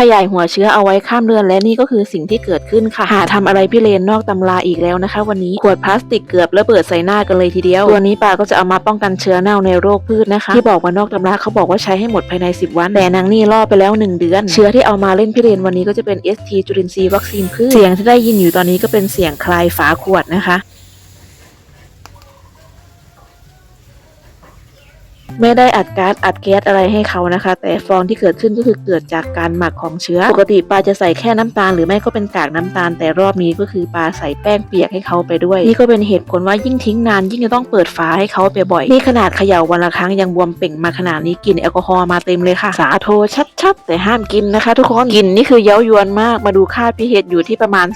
ขยายหัวเชื้อเอาไว้ข้ามเดือนและนี่ก็คือสิ่งที่เกิดขึ้นค่ะ หาทำอะไรพี่เลนนอกตำราอีกแล้วนะคะ วันนี้ขวดพลาสติกเกือบระเบิดใส่หน้ากันเลยทีเดียว ตัวนี้ป้าก็จะเอามาป้องกันเชื้อเน่าในโรคพืชนะคะ ที่บอกว่านอกตำราเขาบอกว่าใช้ให้หมดภายใน 10 วันแต่นางนี่ล่อไปแล้ว 1 เดือน เชื้อที่เอามาเล่นพี่เลนวันนี้ก็จะเป็น ST จุลินทรีย์วัคซีนพืชเสียงที่ได้ยินอยู่ตอนนี้ก็เป็นเสียงคลายฝาขวดนะคะ ไม่ได้อัดก๊าซอัดแก๊สอะไรให้เขานะคะ แต่ฟองที่เกิดขึ้นก็คือเกิดจากการหมักของเชื้อ ปกติปลาจะใส่แค่น้ำตาลหรือไม่ก็เป็นกากน้ำตาล แต่รอบนี้ก็คือปลาใส่แป้งเปียกให้เขาไปด้วย นี่ก็เป็นเหตุผลว่ายิ่งทิ้งนาน ยิ่งจะต้องเปิดฝาให้เขาไปบ่อยนี่ขนาดเขย่าวันละครั้งยังบวมเป่งมาขนาดนี้กลินแอลกอฮอล์มาเต็มเลยค่ะ สาโทชัดๆ แต่ห้ามกินนะคะ ทุกคนกลินนี่คือเย้ายวนมากมาดูค่า pH อยู่ที่ประมาณ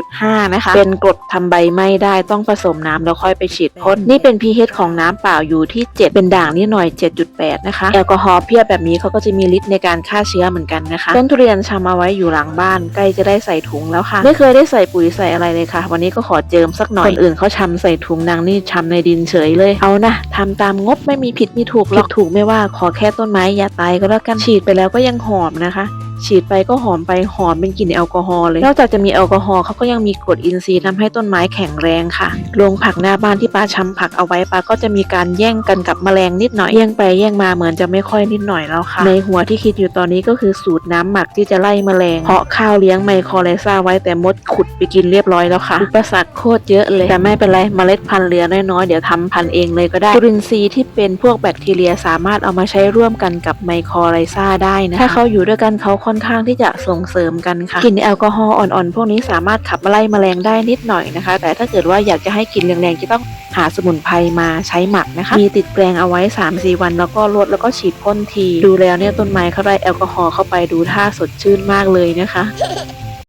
2.5 นะคะ เป็นกรดทำใบไม่ได้ต้องผสมน้ำแล้วค่อยไปฉีดพ่นนี่เป็น pH ของน้ำเปล่าอยู่ที่ 7 เป็นด่างนิดหน่อย7.8 นะคะ แอลกอฮอล์เพียบแบบนี้เขาก็จะมีฤทธิ์ในการฆ่าเชื้อเหมือนกันนะคะต้นทุเรียนชำเอาไว้อยู่หลังบ้านใกล้จะได้ใส่ถุงแล้วค่ะ ไม่เคยได้ใส่ปุ๋ยใส่อะไรเลยค่ะ วันนี้ก็ขอเจิมสักหน่อยคนอื่นเขาชำใส่ถุงนางนี่ชำในดินเฉยเลยเอานะทำตามงบไม่มีผิดมีถูกหรอกถูกไม่ว่าขอแค่ต้นไม้อย่าตายก็แล้วกันฉีดไปแล้วก็ยังหอมนะคะ ฉีดไปก็หอมไปหอมเป็นกลิ่นแอลกอฮอล์เลย นอกจากจะมีแอลกอฮอล์เขาก็ยังมีกรดอินทรีย์ทำให้ต้นไม้แข็งแรงค่ะโรงผักหน้าบ้านที่ป้าชำผักเอาไว้ป้าก็จะมีการแย่งกันกับแมลงนิดหน่อยแย่งไปแย่งมาเหมือนจะไม่ค่อยนิดหน่อยแล้วค่ะ ในหัวที่คิดอยู่ตอนนี้ก็คือสูตรน้ำหมักที่จะไล่แมลง เพาะข้าวเลี้ยงไมโครไลซ่าไว้แต่มดขุดไปกินเรียบร้อยแล้วค่ะอุปสรรคโคตรเยอะเลยแต่ไม่เป็นไรเมล็ดพันธุ์เหลือน้อยๆเดี๋ยวทำพันธุ์เองเลยก็ได้จุลินทรีย์ที่เป็นพวกแบคทีเรียสามารถเอามาใช้ร่วมกันกับไมโครไลซ่าได้นะถ้าเขาอยู่ด้วยกันเขาค่อนข้างที่จะส่งเสริมกันค่ะกลิ่นแอลกอฮอล์อ่อนๆพวกนี้สามารถขับไล่แมลงได้นิดหน่อยนะคะ แต่ถ้าเกิดว่าอยากจะให้กลิ่นแรงๆจะต้องหาสมุนไพรมาใช้หมักนะคะ มีติดแปลงเอาไว้ 3-4 วัน แล้วก็ลดแล้วก็ฉีดพ่นที ดูแล้วเนี่ยต้นไม้เขาได้แอลกอฮอล์เข้าไปดูท่าสดชื่นมากเลยนะคะ